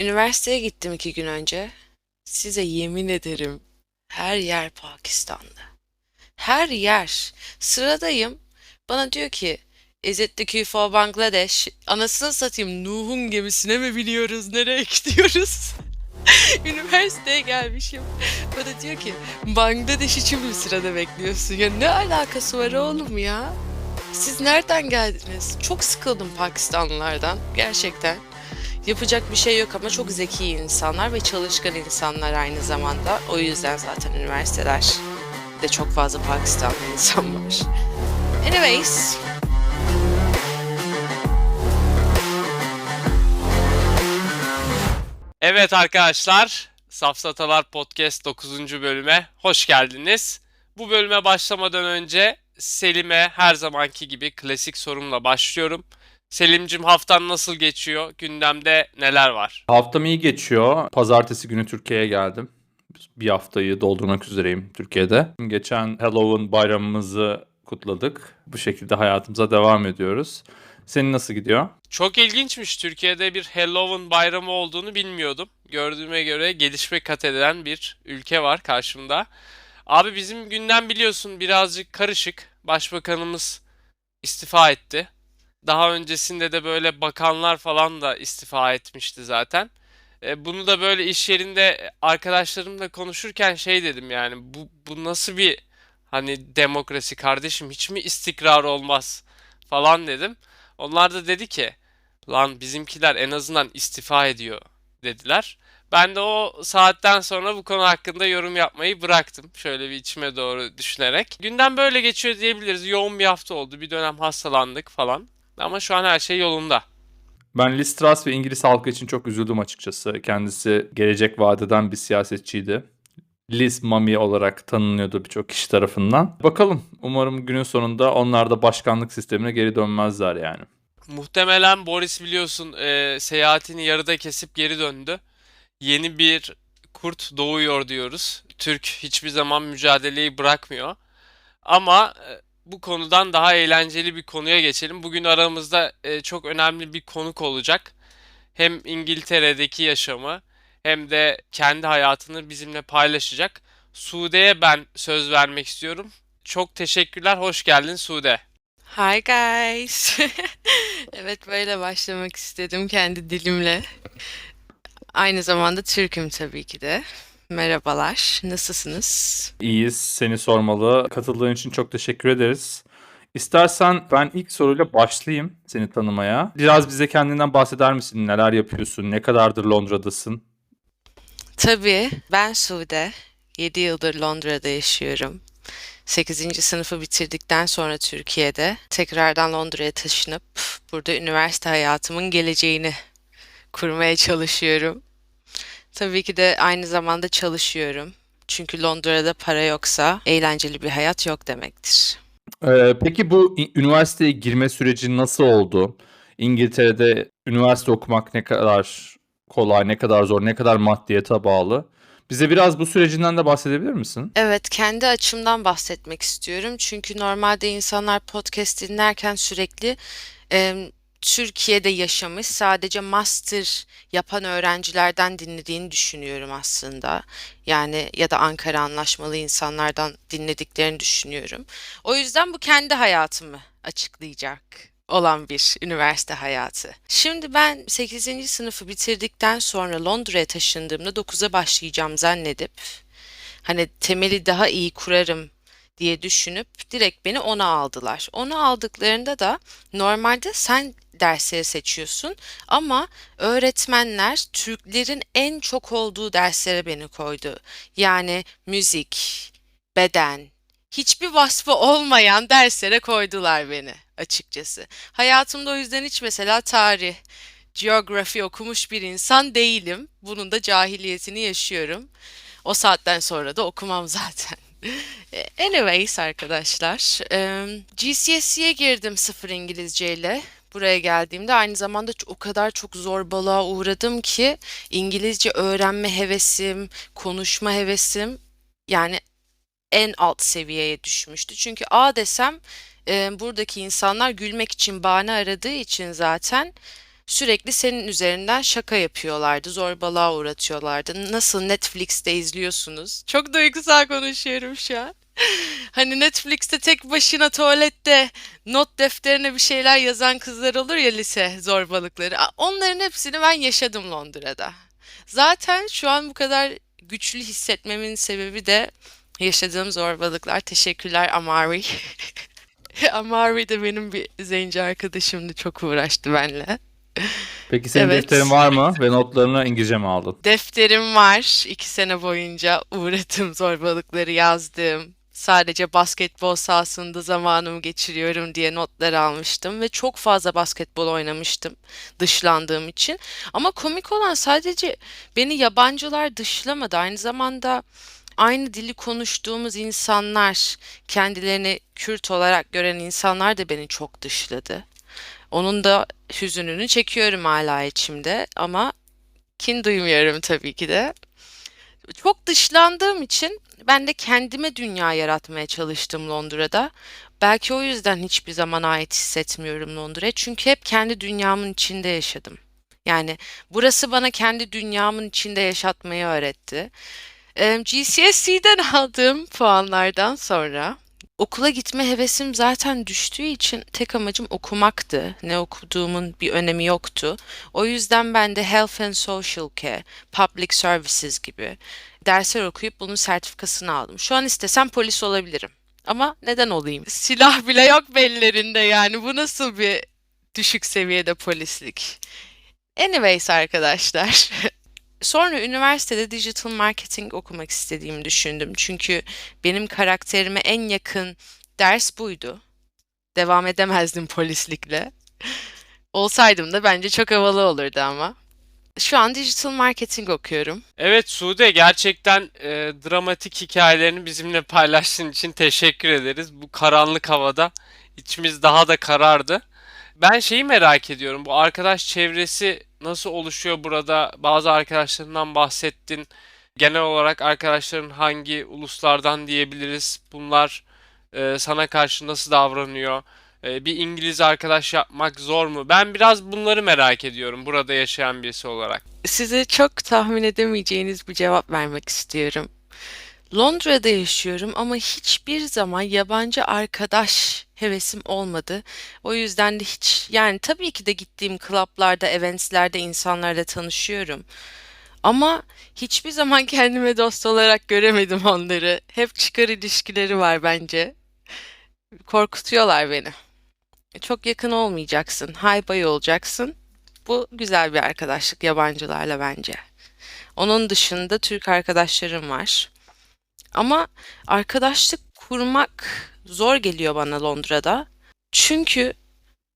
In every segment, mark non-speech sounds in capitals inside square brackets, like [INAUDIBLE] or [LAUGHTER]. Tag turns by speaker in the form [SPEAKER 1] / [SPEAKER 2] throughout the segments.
[SPEAKER 1] Üniversiteye gittim iki gün önce. Size yemin ederim her yer Pakistanlı. Her yer. Sıradayım. Bana diyor ki Is it the queue for Bangladesh? Anasını satayım Nuh'un gemisine mi biniyoruz? Nereye [LAUGHS] gidiyoruz? [LAUGHS] Üniversiteye gelmişim. Bana diyor ki Bangladeş için mi sırada bekliyorsun? Ya ne alakası var oğlum ya? Siz nereden geldiniz? Çok sıkıldım Pakistanlılardan gerçekten. Yapacak bir şey yok ama çok zeki insanlar ve çalışkan insanlar aynı zamanda. O yüzden zaten üniversiteler de çok fazla Pakistanlı [LAUGHS] insan var. Anyways,
[SPEAKER 2] Evet arkadaşlar, Safsatalar Podcast 9. bölüme hoş geldiniz. Bu bölüme başlamadan önce Selim'e her zamanki gibi klasik sorumla başlıyorum. Selim'cim haftan nasıl geçiyor? Gündemde neler var?
[SPEAKER 3] Haftam iyi geçiyor. Pazartesi günü Türkiye'ye geldim. Bir haftayı doldurmak üzereyim Türkiye'de. Geçen Halloween bayramımızı kutladık. Bu şekilde hayatımıza devam ediyoruz. Senin nasıl gidiyor?
[SPEAKER 2] Çok ilginçmiş. Türkiye'de bir Halloween bayramı olduğunu bilmiyordum. Gördüğüme göre gelişme kat eden bir ülke var karşımda. Abi bizim gündem biliyorsun birazcık karışık. Başbakanımız istifa etti. Daha öncesinde de böyle bakanlar falan da istifa etmişti zaten. E, bunu da böyle iş yerinde arkadaşlarımla konuşurken şey dedim yani bu, bu nasıl bir hani demokrasi kardeşim hiç mi istikrar olmaz falan dedim. Onlar da dedi ki lan bizimkiler en azından istifa ediyor dediler. Ben de o saatten sonra bu konu hakkında yorum yapmayı bıraktım. Şöyle bir içime doğru düşünerek. Günden böyle geçiyor diyebiliriz. Yoğun bir hafta oldu. Bir dönem hastalandık falan. Ama şu an her şey yolunda.
[SPEAKER 3] Ben Liz Truss ve İngiliz halkı için çok üzüldüm açıkçası. Kendisi gelecek vadeden bir siyasetçiydi. Liz Mummy olarak tanınıyordu birçok kişi tarafından. Bakalım umarım günün sonunda onlar da başkanlık sistemine geri dönmezler yani.
[SPEAKER 2] Muhtemelen Boris biliyorsun e, seyahatini yarıda kesip geri döndü. Yeni bir kurt doğuyor diyoruz. Türk hiçbir zaman mücadeleyi bırakmıyor. Ama e, bu konudan daha eğlenceli bir konuya geçelim. Bugün aramızda e, çok önemli bir konuk olacak. Hem İngiltere'deki yaşamı hem de kendi hayatını bizimle paylaşacak. Sude'ye ben söz vermek istiyorum. Çok teşekkürler, hoş geldin Sude.
[SPEAKER 1] hi guys. [LAUGHS] Evet böyle başlamak istedim kendi dilimle. Aynı zamanda Türk'üm tabii ki de. Merhabalar, nasılsınız?
[SPEAKER 3] İyiyiz, seni sormalı. Katıldığın için çok teşekkür ederiz. İstersen ben ilk soruyla başlayayım seni tanımaya. Biraz bize kendinden bahseder misin? Neler yapıyorsun? Ne kadardır Londra'dasın?
[SPEAKER 1] Tabii, ben Sude. 7 yıldır Londra'da yaşıyorum. Sekizinci sınıfı bitirdikten sonra Türkiye'de tekrardan Londra'ya taşınıp burada üniversite hayatımın geleceğini kurmaya çalışıyorum. Tabii ki de aynı zamanda çalışıyorum. Çünkü Londra'da para yoksa eğlenceli bir hayat yok demektir.
[SPEAKER 3] Ee, peki bu üniversiteye girme süreci nasıl oldu? İngiltere'de üniversite okumak ne kadar kolay, ne kadar zor, ne kadar maddiyata bağlı? Bize biraz bu sürecinden de bahsedebilir misin?
[SPEAKER 1] Evet, kendi açımdan bahsetmek istiyorum. Çünkü normalde insanlar podcast dinlerken sürekli em, Türkiye'de yaşamış, sadece master yapan öğrencilerden dinlediğini düşünüyorum aslında. Yani ya da Ankara anlaşmalı insanlardan dinlediklerini düşünüyorum. O yüzden bu kendi hayatımı açıklayacak olan bir üniversite hayatı. Şimdi ben sekizinci sınıfı bitirdikten sonra Londra'ya taşındığımda dokuza başlayacağım zannedip hani temeli daha iyi kurarım diye düşünüp direkt beni ona aldılar. Onu aldıklarında da normalde sen dersleri seçiyorsun ama öğretmenler Türklerin en çok olduğu derslere beni koydu. Yani müzik, beden, hiçbir vasfı olmayan derslere koydular beni açıkçası. Hayatımda o yüzden hiç mesela tarih, geografi okumuş bir insan değilim. Bunun da cahiliyetini yaşıyorum. O saatten sonra da okumam [LAUGHS] zaten. E, Anyways arkadaşlar, GCSE'ye girdim sıfır İngilizce ile. Buraya geldiğimde aynı zamanda o kadar çok zorbalığa uğradım ki İngilizce öğrenme hevesim, konuşma hevesim yani en alt seviyeye düşmüştü. Çünkü A desem buradaki insanlar gülmek için bahane aradığı için zaten sürekli senin üzerinden şaka yapıyorlardı, zorbalığa uğratıyorlardı. Nasıl Netflix'te izliyorsunuz? Çok duygusal konuşuyorum şu an. Hani Netflix'te tek başına tuvalette not defterine bir şeyler yazan kızlar olur ya lise zorbalıkları. Onların hepsini ben yaşadım Londra'da. Zaten şu an bu kadar güçlü hissetmemin sebebi de yaşadığım zorbalıklar. Teşekkürler Amari. [LAUGHS] Amari de benim bir zenci arkadaşımdı. Çok uğraştı benimle.
[SPEAKER 3] Peki senin
[SPEAKER 1] Evet.
[SPEAKER 3] defterin var mı ve notlarını İngilizce mi aldın?
[SPEAKER 1] Defterim var. İki sene boyunca uğradım, zorbalıkları yazdım. Sadece basketbol sahasında zamanımı geçiriyorum diye notlar almıştım ve çok fazla basketbol oynamıştım dışlandığım için. Ama komik olan sadece beni yabancılar dışlamadı. Aynı zamanda aynı dili konuştuğumuz insanlar, kendilerini Kürt olarak gören insanlar da beni çok dışladı. Onun da hüzününü çekiyorum hala içimde ama kin duymuyorum tabii ki de. Çok dışlandığım için ben de kendime dünya yaratmaya çalıştım Londra'da. Belki o yüzden hiçbir zaman ait hissetmiyorum Londra'ya. Çünkü hep kendi dünyamın içinde yaşadım. Yani burası bana kendi dünyamın içinde yaşatmayı öğretti. GCSE'den aldığım puanlardan sonra okula gitme hevesim zaten düştüğü için tek amacım okumaktı. Ne okuduğumun bir önemi yoktu. O yüzden ben de Health and Social Care, Public Services gibi dersler okuyup bunun sertifikasını aldım. Şu an istesem polis olabilirim. Ama neden olayım? [LAUGHS] Silah bile yok bellerinde yani. Bu nasıl bir düşük seviyede polislik? Anyways arkadaşlar. [LAUGHS] Sonra üniversitede digital marketing okumak istediğimi düşündüm. Çünkü benim karakterime en yakın ders buydu. Devam edemezdim [LAUGHS] polislikle. Olsaydım da bence çok havalı olurdu ama. Şu an digital marketing okuyorum.
[SPEAKER 2] Evet Sude gerçekten e, dramatik hikayelerini bizimle paylaştığın için teşekkür ederiz. Bu karanlık havada içimiz daha da karardı. Ben şeyi merak ediyorum. Bu arkadaş çevresi nasıl oluşuyor burada? Bazı arkadaşlarından bahsettin. Genel olarak arkadaşların hangi uluslardan diyebiliriz? Bunlar e, sana karşı nasıl davranıyor? E, bir İngiliz arkadaş yapmak zor mu? Ben biraz bunları merak ediyorum burada yaşayan birisi olarak.
[SPEAKER 1] Size çok tahmin edemeyeceğiniz bir cevap vermek istiyorum. Londra'da yaşıyorum ama hiçbir zaman yabancı arkadaş hevesim olmadı. O yüzden de hiç yani tabii ki de gittiğim klaplarda, eventlerde insanlarla tanışıyorum. Ama hiçbir zaman [LAUGHS] kendime dost olarak göremedim onları. Hep çıkar ilişkileri var bence. Korkutuyorlar beni. Çok yakın olmayacaksın, high bay olacaksın. Bu güzel bir arkadaşlık yabancılarla bence. Onun dışında Türk arkadaşlarım var. Ama arkadaşlık kurmak zor geliyor bana Londra'da. Çünkü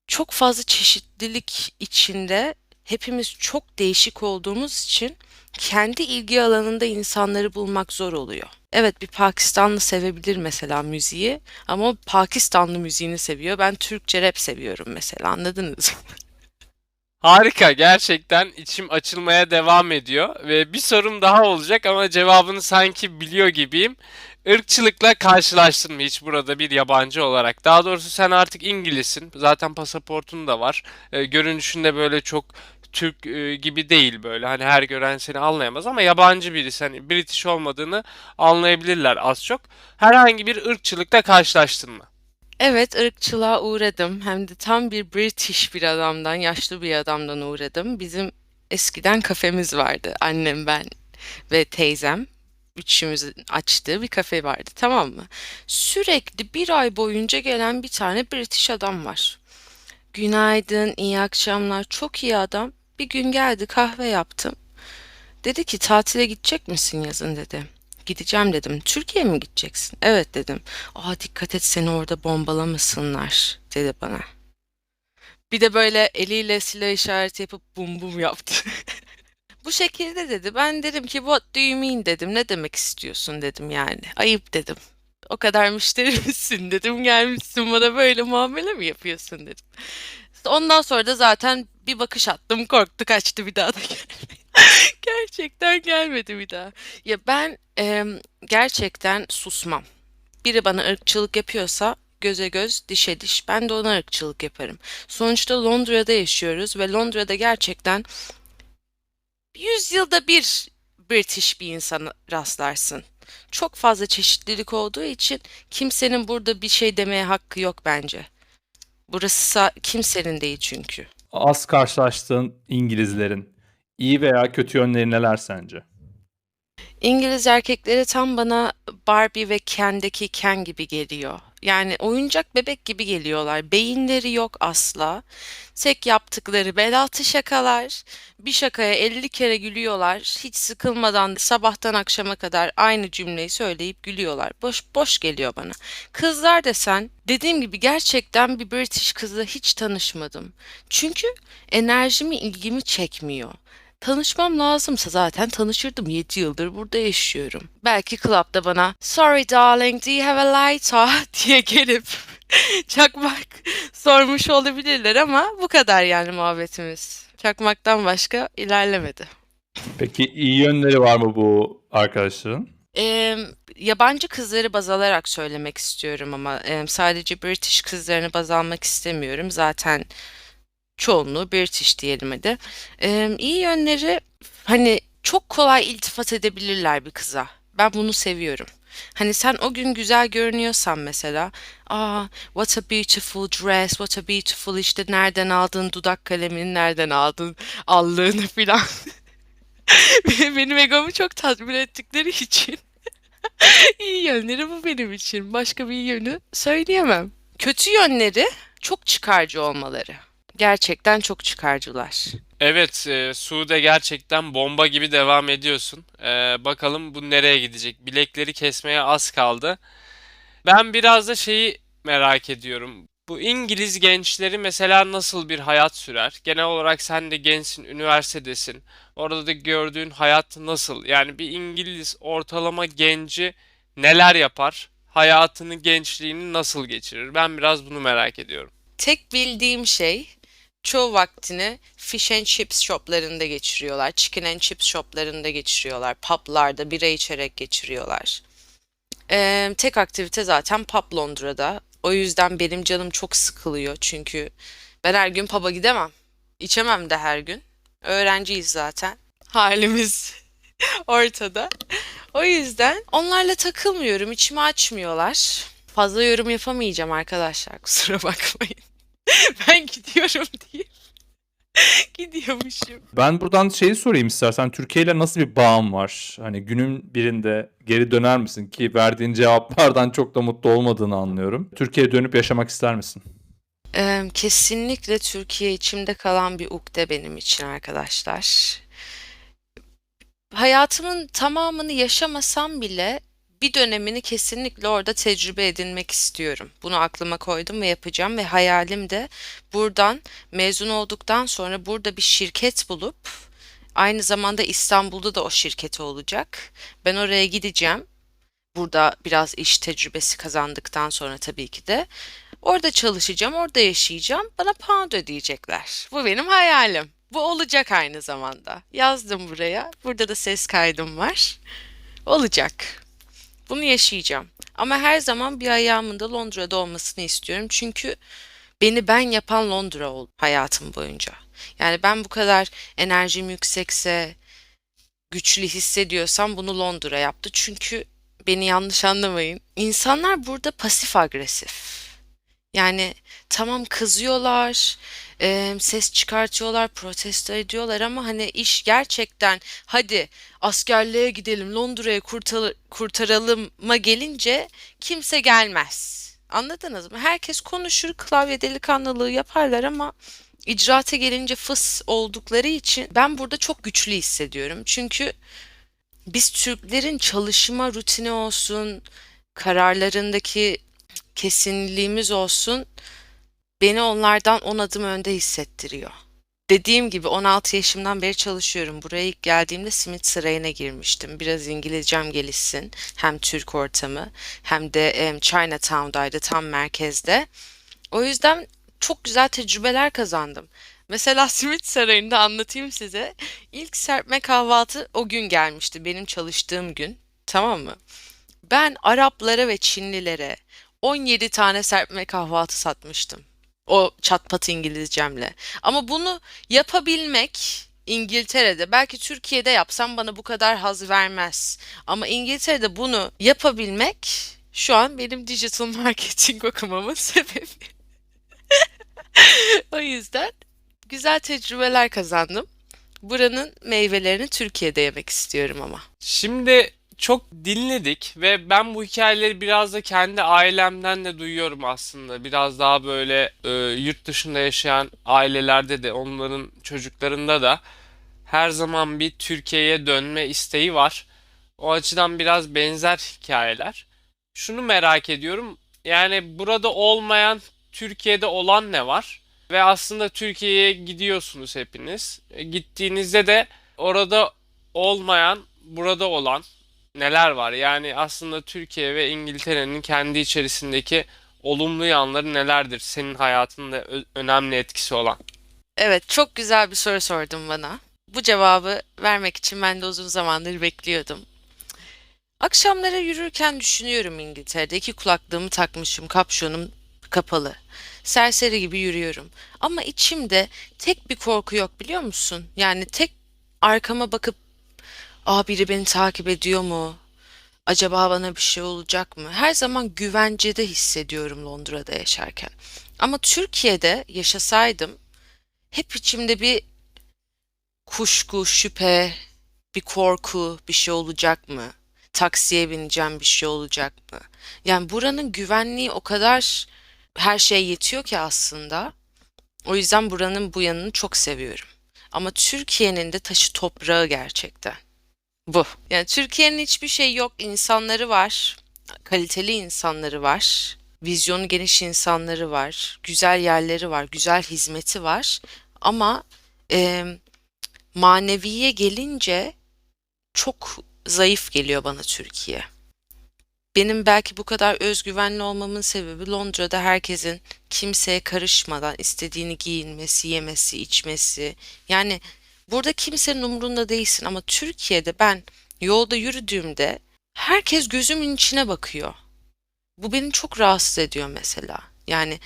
[SPEAKER 1] çok fazla çeşitlilik içinde hepimiz çok değişik olduğumuz için kendi ilgi alanında insanları bulmak zor oluyor. Evet bir Pakistanlı sevebilir mesela müziği ama o Pakistanlı müziğini seviyor. Ben Türkçe rap seviyorum mesela anladınız mı?
[SPEAKER 2] Harika, gerçekten içim açılmaya devam ediyor ve bir sorum daha olacak ama cevabını sanki biliyor gibiyim. Irkçılıkla karşılaştın mı hiç burada bir yabancı olarak? Daha doğrusu sen artık İngilizsin. Zaten pasaportun da var. E, görünüşünde böyle çok Türk e, gibi değil böyle. Hani her gören seni anlayamaz ama yabancı birisi hani British olmadığını anlayabilirler az çok. Herhangi bir ırkçılıkla karşılaştın mı?
[SPEAKER 1] Evet, ırkçılığa uğradım. Hem de tam bir British bir adamdan, yaşlı bir adamdan uğradım. Bizim eskiden kafemiz vardı. Annem, ben ve teyzem. Üçümüzün açtığı bir kafe vardı, tamam mı? Sürekli bir ay boyunca gelen bir tane British adam var. Günaydın, iyi akşamlar, çok iyi adam. Bir gün geldi, kahve yaptım. Dedi ki tatile gidecek misin yazın dedi. Gideceğim dedim. Türkiye'ye mi gideceksin? Evet dedim. Aa dikkat et seni orada bombalamasınlar dedi bana. Bir de böyle eliyle silah işareti yapıp bum bum yaptı. [LAUGHS] Bu şekilde dedi. Ben dedim ki what do you mean dedim. Ne demek istiyorsun dedim yani. Ayıp dedim. O kadar müşteri [LAUGHS] misin dedim. Gelmişsin bana böyle muamele mi yapıyorsun dedim. Ondan sonra da zaten bir bakış attım. Korktu kaçtı bir daha da gelmedi. [LAUGHS] Gerçekten gelmedi bir daha. Ya ben em, gerçekten susmam. Biri bana ırkçılık yapıyorsa göze göz, dişe diş. Ben de ona ırkçılık yaparım. Sonuçta Londra'da yaşıyoruz ve Londra'da gerçekten 100 yılda bir British bir insana rastlarsın. Çok fazla çeşitlilik olduğu için kimsenin burada bir şey demeye hakkı yok bence. Burası kimsenin değil çünkü.
[SPEAKER 3] Az karşılaştığın İngilizlerin iyi veya kötü yönleri neler sence?
[SPEAKER 1] İngiliz erkekleri tam bana Barbie ve Ken'deki Ken gibi geliyor. Yani oyuncak bebek gibi geliyorlar. Beyinleri yok asla. Tek yaptıkları bel altı şakalar. Bir şakaya 50 kere gülüyorlar. Hiç sıkılmadan sabahtan akşama kadar aynı cümleyi söyleyip gülüyorlar. Boş boş geliyor bana. Kızlar desen dediğim gibi gerçekten bir British kızla hiç tanışmadım. Çünkü enerjimi ilgimi çekmiyor. Tanışmam lazımsa zaten tanışırdım. 7 yıldır burada yaşıyorum. Belki klapta bana Sorry darling, do you have a lighter? [LAUGHS] diye gelip [LAUGHS] çakmak sormuş olabilirler ama bu kadar yani muhabbetimiz. Çakmaktan başka ilerlemedi.
[SPEAKER 3] Peki iyi yönleri var mı bu arkadaşların?
[SPEAKER 1] Ee, yabancı kızları baz alarak söylemek istiyorum ama e, sadece British kızlarını baz almak istemiyorum. Zaten çoğunluğu British diyelim hadi. Ee, iyi yönleri hani çok kolay iltifat edebilirler bir kıza. Ben bunu seviyorum. Hani sen o gün güzel görünüyorsan mesela, aa what a beautiful dress, what a beautiful işte nereden aldın dudak kalemini, nereden aldın allığını [LAUGHS] filan. [LAUGHS] Benim egomu çok tatmin ettikleri için. [LAUGHS] İyi yönleri bu benim için. Başka bir yönü söyleyemem. Kötü yönleri çok çıkarcı olmaları. Gerçekten çok çıkarcılar.
[SPEAKER 2] Evet, e, Sude gerçekten bomba gibi devam ediyorsun. E, bakalım bu nereye gidecek? Bilekleri kesmeye az kaldı. Ben biraz da şeyi merak ediyorum. Bu İngiliz gençleri mesela nasıl bir hayat sürer? Genel olarak sen de gençsin, üniversitedesin. Orada da gördüğün hayat nasıl? Yani bir İngiliz ortalama genci neler yapar? Hayatını, gençliğini nasıl geçirir? Ben biraz bunu merak ediyorum.
[SPEAKER 1] Tek bildiğim şey çoğu vaktini fish and chips shoplarında geçiriyorlar. Chicken and chips shoplarında geçiriyorlar. Publarda bira içerek geçiriyorlar. Ee, tek aktivite zaten pub Londra'da. O yüzden benim canım çok sıkılıyor çünkü ben her gün pub'a gidemem. İçemem de her gün. Öğrenciyiz zaten. Halimiz [LAUGHS] ortada. O yüzden onlarla takılmıyorum. içimi açmıyorlar. Fazla yorum yapamayacağım arkadaşlar. [LAUGHS] Kusura bakmayın. [LAUGHS] Ben gidiyorum diye. [LAUGHS] Gidiyormuşum.
[SPEAKER 3] Ben buradan şeyi sorayım istersen. Türkiye ile nasıl bir bağım var? Hani günün birinde geri döner misin ki verdiğin cevaplardan çok da mutlu olmadığını anlıyorum. Türkiye'ye dönüp yaşamak ister misin?
[SPEAKER 1] Ee, kesinlikle Türkiye içimde kalan bir ukde benim için arkadaşlar. Hayatımın tamamını yaşamasam bile bir dönemini kesinlikle orada tecrübe edinmek istiyorum. Bunu aklıma koydum ve yapacağım ve hayalim de buradan mezun olduktan sonra burada bir şirket bulup aynı zamanda İstanbul'da da o şirketi olacak. Ben oraya gideceğim. Burada biraz iş tecrübesi kazandıktan sonra tabii ki de orada çalışacağım, orada yaşayacağım. Bana pound ödeyecekler. Bu benim hayalim. Bu olacak aynı zamanda. Yazdım buraya. Burada da ses kaydım var. Olacak. Bunu yaşayacağım. Ama her zaman bir ayağımın da Londra'da olmasını istiyorum. Çünkü beni ben yapan Londra oldu hayatım boyunca. Yani ben bu kadar enerjim yüksekse, güçlü hissediyorsam bunu Londra yaptı. Çünkü beni yanlış anlamayın. İnsanlar burada pasif agresif. Yani tamam kızıyorlar, e, ses çıkartıyorlar, protesto ediyorlar ama hani iş gerçekten hadi askerliğe gidelim, Londra'ya kurtar kurtaralıma gelince kimse gelmez. Anladınız mı? Herkes konuşur, klavye delikanlılığı yaparlar ama icraata gelince fıs oldukları için ben burada çok güçlü hissediyorum. Çünkü biz Türklerin çalışma rutini olsun, kararlarındaki kesinliğimiz olsun, beni onlardan 10 adım önde hissettiriyor. Dediğim gibi 16 yaşımdan beri çalışıyorum. Buraya ilk geldiğimde simit sırayına girmiştim. Biraz İngilizcem gelişsin. Hem Türk ortamı hem de em, Chinatown'daydı tam merkezde. O yüzden çok güzel tecrübeler kazandım. Mesela simit sarayında anlatayım size. İlk serpme kahvaltı o gün gelmişti. Benim çalıştığım gün. Tamam mı? Ben Araplara ve Çinlilere 17 tane serpme kahvaltı satmıştım. O çat pat İngilizcemle. Ama bunu yapabilmek İngiltere'de belki Türkiye'de yapsam bana bu kadar haz vermez. Ama İngiltere'de bunu yapabilmek şu an benim digital marketing [LAUGHS] okumamın sebebi. [LAUGHS] O yüzden güzel tecrübeler kazandım. Buranın meyvelerini Türkiye'de yemek istiyorum ama.
[SPEAKER 2] Şimdi çok dinledik ve ben bu hikayeleri biraz da kendi ailemden de duyuyorum aslında. Biraz daha böyle e, yurt dışında yaşayan ailelerde de onların çocuklarında da her zaman bir Türkiye'ye dönme isteği var. O açıdan biraz benzer hikayeler. Şunu merak ediyorum. Yani burada olmayan Türkiye'de olan ne var? Ve aslında Türkiye'ye gidiyorsunuz hepiniz. E, Gittiğinizde de orada olmayan, burada olan neler var? Yani aslında Türkiye ve İngiltere'nin kendi içerisindeki olumlu yanları nelerdir? Senin hayatında önemli etkisi olan.
[SPEAKER 1] Evet, çok güzel bir soru sordun bana. Bu cevabı vermek için ben de uzun zamandır bekliyordum. Akşamlara yürürken düşünüyorum İngiltere'de. İki kulaklığımı takmışım, kapşonum kapalı. Serseri gibi yürüyorum. Ama içimde tek bir korku yok biliyor musun? Yani tek arkama bakıp, aa biri beni takip ediyor mu? Acaba bana bir şey olacak mı? Her zaman güvencede hissediyorum Londra'da yaşarken. Ama Türkiye'de yaşasaydım hep içimde bir kuşku, şüphe, bir korku, bir şey olacak mı? Taksiye bineceğim, bir şey olacak mı? Yani buranın güvenliği o kadar her şey yetiyor ki aslında. O yüzden buranın bu yanını çok seviyorum. Ama Türkiye'nin de taşı toprağı gerçekten. Bu. Yani Türkiye'nin hiçbir şey yok. İnsanları var. Kaliteli insanları var. Vizyonu geniş insanları var. Güzel yerleri var. Güzel hizmeti var. Ama e, maneviye gelince çok zayıf geliyor bana Türkiye. Benim belki bu kadar özgüvenli olmamın sebebi Londra'da herkesin kimseye karışmadan istediğini giyinmesi, yemesi, içmesi. Yani burada kimsenin umurunda değilsin ama Türkiye'de ben yolda yürüdüğümde herkes gözümün içine bakıyor. Bu beni çok rahatsız ediyor mesela. Yani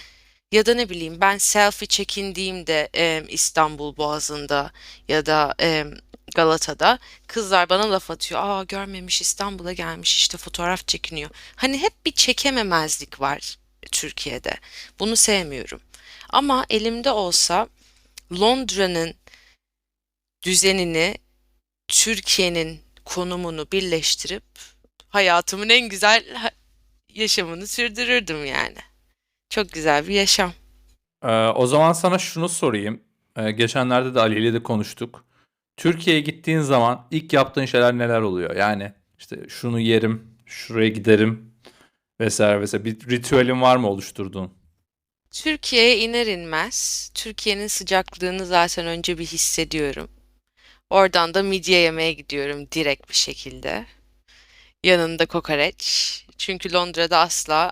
[SPEAKER 1] ya da ne bileyim ben selfie çekindiğimde em, İstanbul Boğazı'nda ya da em, Galata'da kızlar bana laf atıyor. Aa görmemiş İstanbul'a gelmiş işte fotoğraf çekiniyor. Hani hep bir çekememezlik var Türkiye'de. Bunu sevmiyorum. Ama elimde olsa Londra'nın düzenini Türkiye'nin konumunu birleştirip hayatımın en güzel yaşamını sürdürürdüm yani. Çok güzel bir yaşam.
[SPEAKER 3] Ee, o zaman sana şunu sorayım. Ee, geçenlerde de Ali ile de konuştuk. Türkiye'ye gittiğin zaman ilk yaptığın şeyler neler oluyor? Yani işte şunu yerim, şuraya giderim vesaire vesaire. Bir ritüelin var mı oluşturduğun?
[SPEAKER 1] Türkiye'ye iner inmez Türkiye'nin sıcaklığını zaten önce bir hissediyorum. Oradan da midye yemeye gidiyorum direkt bir şekilde. Yanında kokoreç. Çünkü Londra'da asla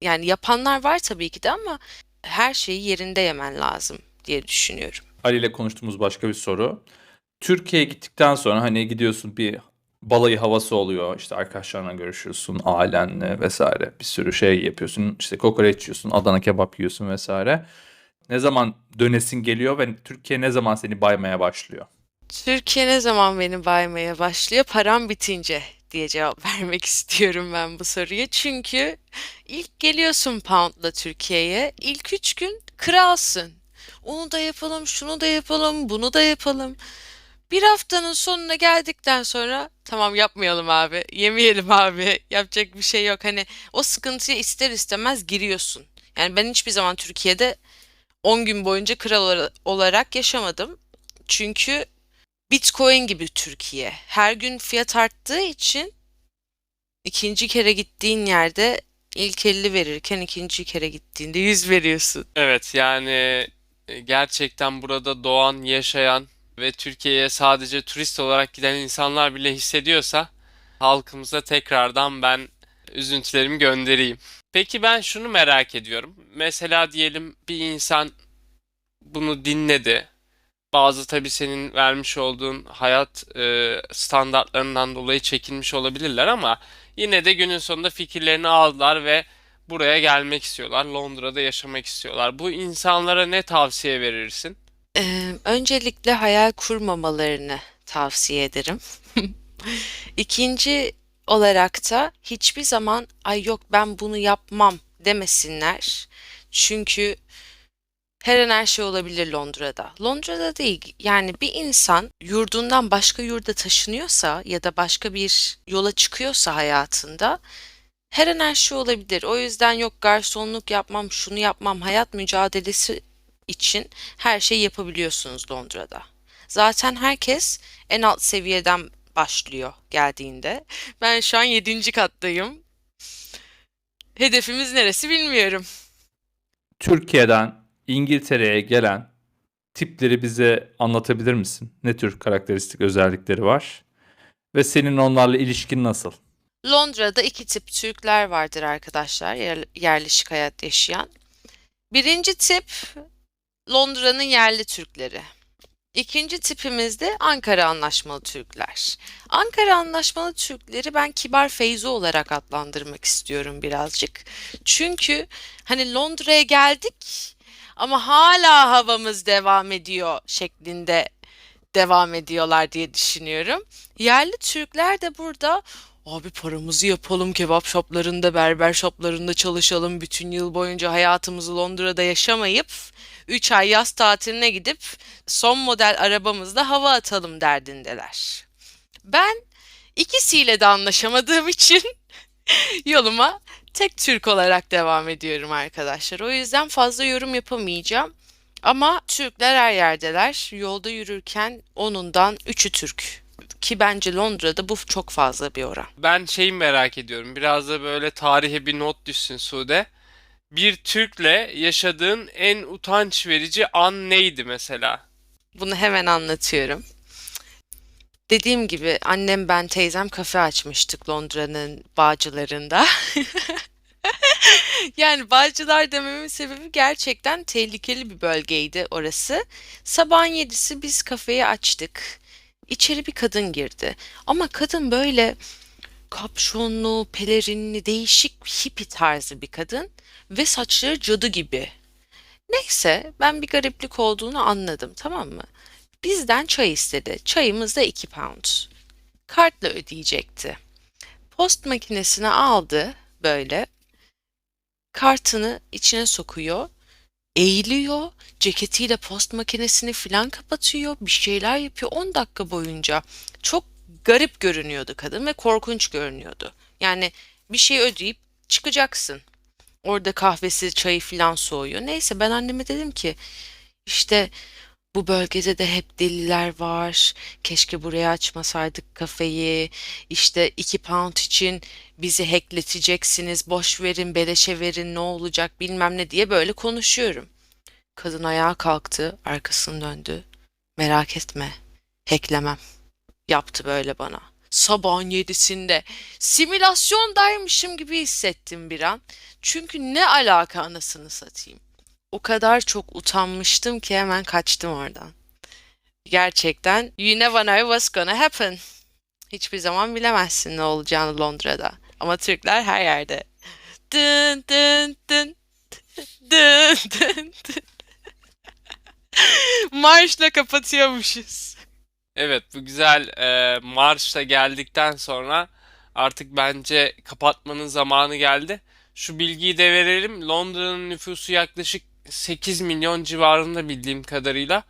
[SPEAKER 1] yani yapanlar var tabii ki de ama her şeyi yerinde yemen lazım diye düşünüyorum.
[SPEAKER 3] Ali ile konuştuğumuz başka bir soru. Türkiye'ye gittikten sonra hani gidiyorsun bir balayı havası oluyor. İşte arkadaşlarına görüşüyorsun, ailenle vesaire. Bir sürü şey yapıyorsun. İşte kokoreç yiyorsun, Adana kebap yiyorsun vesaire. Ne zaman dönesin geliyor ve Türkiye ne zaman seni baymaya başlıyor?
[SPEAKER 1] Türkiye ne zaman beni baymaya başlıyor? Param bitince diye cevap [LAUGHS] vermek istiyorum ben bu soruya. Çünkü ilk geliyorsun poundla Türkiye'ye. ilk üç gün kralsın. Onu da yapalım, şunu da yapalım, bunu da yapalım. Bir haftanın sonuna geldikten sonra tamam yapmayalım abi, yemeyelim abi, yapacak bir şey yok. Hani o sıkıntıya ister istemez giriyorsun. Yani ben hiçbir zaman Türkiye'de 10 gün boyunca kral ola- olarak yaşamadım. Çünkü Bitcoin gibi Türkiye. Her gün fiyat arttığı için ikinci kere gittiğin yerde ilk 50 verirken ikinci kere gittiğinde 100 veriyorsun.
[SPEAKER 2] Evet yani e, gerçekten burada doğan, yaşayan ve Türkiye'ye sadece turist olarak giden insanlar bile hissediyorsa halkımıza tekrardan ben üzüntülerimi göndereyim. Peki ben şunu merak ediyorum. Mesela diyelim bir insan bunu dinledi. Bazı tabii senin vermiş olduğun hayat e, standartlarından dolayı çekinmiş olabilirler ama yine de günün sonunda fikirlerini aldılar ve buraya gelmek istiyorlar. Londra'da yaşamak istiyorlar. Bu insanlara ne tavsiye verirsin?
[SPEAKER 1] Eee, öncelikle hayal kurmamalarını tavsiye ederim. [LAUGHS] İkinci olarak da hiçbir zaman ay yok ben bunu yapmam demesinler. Çünkü her an her şey olabilir Londra'da. Londra'da değil yani bir insan yurdundan başka yurda taşınıyorsa ya da başka bir yola çıkıyorsa hayatında her an her şey olabilir. O yüzden yok garsonluk yapmam, şunu yapmam, hayat mücadelesi için her şeyi yapabiliyorsunuz Londra'da. Zaten herkes en alt seviyeden başlıyor geldiğinde. Ben şu an 7. kattayım. Hedefimiz neresi bilmiyorum.
[SPEAKER 3] Türkiye'den İngiltere'ye gelen tipleri bize anlatabilir misin? Ne tür karakteristik özellikleri var? Ve senin onlarla ilişkin nasıl?
[SPEAKER 1] Londra'da iki tip Türkler vardır arkadaşlar, yer- yerleşik hayat yaşayan. Birinci tip Londra'nın yerli Türkleri. İkinci tipimiz de Ankara Anlaşmalı Türkler. Ankara Anlaşmalı Türkleri ben Kibar Feyzo olarak adlandırmak istiyorum birazcık. Çünkü hani Londra'ya geldik ama hala havamız devam ediyor şeklinde devam ediyorlar diye düşünüyorum. Yerli Türkler de burada Abi paramızı yapalım kebap shoplarında, berber shoplarında çalışalım. Bütün yıl boyunca hayatımızı Londra'da yaşamayıp 3 ay yaz tatiline gidip son model arabamızla hava atalım derdindeler. Ben ikisiyle de anlaşamadığım için [LAUGHS] yoluma tek Türk olarak devam ediyorum arkadaşlar. O yüzden fazla yorum yapamayacağım. Ama Türkler her yerdeler. Yolda yürürken onundan üçü Türk. Ki bence Londra'da bu çok fazla bir oran.
[SPEAKER 2] Ben şeyi merak ediyorum. Biraz da böyle tarihe bir not düşsün Sude. Bir Türk'le yaşadığın en utanç verici an neydi mesela?
[SPEAKER 1] Bunu hemen anlatıyorum. Dediğim gibi annem ben teyzem kafe açmıştık Londra'nın Bağcılarında. [LAUGHS] Yani Bağcılar dememin sebebi gerçekten tehlikeli bir bölgeydi orası. Sabahın yedisi biz kafeyi açtık. İçeri bir kadın girdi. Ama kadın böyle kapşonlu, pelerinli, değişik hippie tarzı bir kadın ve saçları cadı gibi. Neyse ben bir gariplik olduğunu anladım tamam mı? Bizden çay istedi. Çayımız da 2 pound. Kartla ödeyecekti. Post makinesine aldı böyle. Kartını içine sokuyor. Eğiliyor. Ceketiyle post makinesini filan kapatıyor. Bir şeyler yapıyor 10 dakika boyunca. Çok garip görünüyordu kadın ve korkunç görünüyordu. Yani bir şey ödeyip çıkacaksın. Orada kahvesi, çayı filan soğuyor. Neyse ben anneme dedim ki işte bu bölgede de hep deliler var. Keşke buraya açmasaydık kafeyi. İşte iki pound için bizi hackleteceksiniz. Boş verin, beleşe verin, ne olacak bilmem ne diye böyle konuşuyorum. Kadın ayağa kalktı, arkasını döndü. Merak etme, hacklemem. Yaptı böyle bana. Sabahın yedisinde simülasyondaymışım gibi hissettim bir an. Çünkü ne alaka anasını satayım. O kadar çok utanmıştım ki hemen kaçtım oradan. Gerçekten you never know what's gonna happen. Hiçbir zaman bilemezsin ne olacağını Londra'da. Ama Türkler her yerde. Dın dın dın dın dın dın. [LAUGHS] Marşla kapatıyormuşuz.
[SPEAKER 2] Evet bu güzel e, marşla geldikten sonra artık bence kapatmanın zamanı geldi. Şu bilgiyi de verelim. Londra'nın nüfusu yaklaşık 8 milyon civarında bildiğim kadarıyla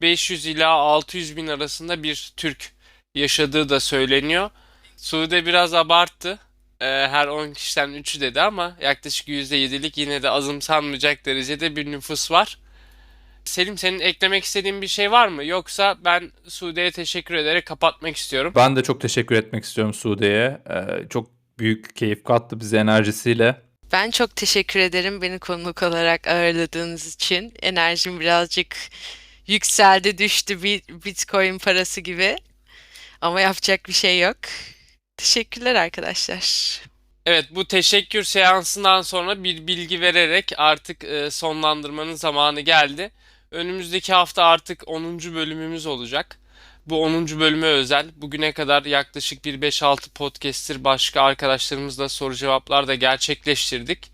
[SPEAKER 2] 500 ila 600 bin arasında bir Türk yaşadığı da söyleniyor. Sude biraz abarttı. E, her 10 kişiden 3'ü dedi ama yaklaşık %7'lik yine de azımsanmayacak derecede bir nüfus var. Selim senin eklemek istediğin bir şey var mı? Yoksa ben Sude'ye teşekkür ederek kapatmak istiyorum.
[SPEAKER 3] Ben de çok teşekkür etmek istiyorum Sude'ye. Ee, çok büyük keyif kattı bize enerjisiyle.
[SPEAKER 1] Ben çok teşekkür ederim beni konuk olarak ağırladığınız için. Enerjim birazcık yükseldi düştü Bitcoin parası gibi. Ama yapacak bir şey yok. Teşekkürler arkadaşlar.
[SPEAKER 2] Evet bu teşekkür seansından sonra bir bilgi vererek artık e, sonlandırmanın zamanı geldi. Önümüzdeki hafta artık 10. bölümümüz olacak. Bu 10. bölüme özel. Bugüne kadar yaklaşık bir 5-6 podcast'tir başka arkadaşlarımızla soru cevaplar da gerçekleştirdik.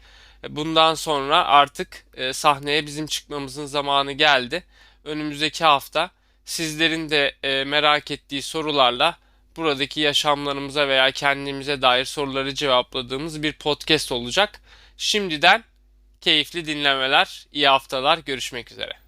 [SPEAKER 2] Bundan sonra artık e, sahneye bizim çıkmamızın zamanı geldi. Önümüzdeki hafta sizlerin de e, merak ettiği sorularla buradaki yaşamlarımıza veya kendimize dair soruları cevapladığımız bir podcast olacak. Şimdiden keyifli dinlemeler, iyi haftalar, görüşmek üzere.